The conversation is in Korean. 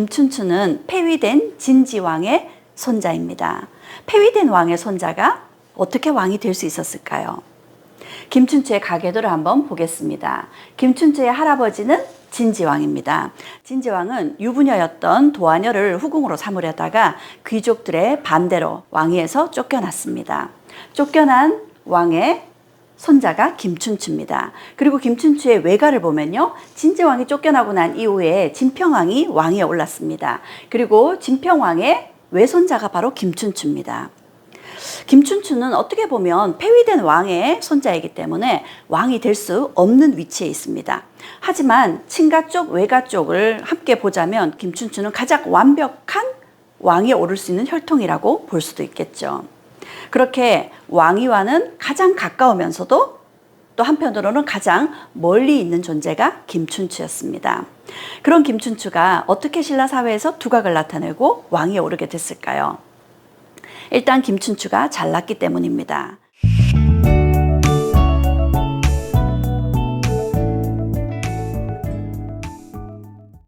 김춘추는 폐위된 진지왕의 손자입니다. 폐위된 왕의 손자가 어떻게 왕이 될 수 있었을까요? 김춘추의 가계도를 한번 보겠습니다. 김춘추의 할아버지는 진지왕입니다. 진지왕은 유부녀였던 도하녀를 후궁으로 삼으려다가 귀족들의 반대로 왕위에서 쫓겨났습니다. 쫓겨난 왕의 손자가 김춘추입니다. 그리고 김춘추의 외가를 보면요. 진지왕이 쫓겨나고 난 이후에 진평왕이 왕위에 올랐습니다. 그리고 진평왕의 외손자가 바로 김춘추입니다. 김춘추는 어떻게 보면 폐위된 왕의 손자이기 때문에 왕이 될 수 없는 위치에 있습니다. 하지만 친가 쪽, 외가 쪽을 함께 보자면 김춘추는 가장 완벽한 왕이 오를 수 있는 혈통이라고 볼 수도 있겠죠. 그렇게 왕위와는 가장 가까우면서도 또 한편으로는 가장 멀리 있는 존재가 김춘추였습니다. 그런 김춘추가 어떻게 신라 사회에서 두각을 나타내고 왕위에 오르게 됐을까요? 일단 김춘추가 잘났기 때문입니다.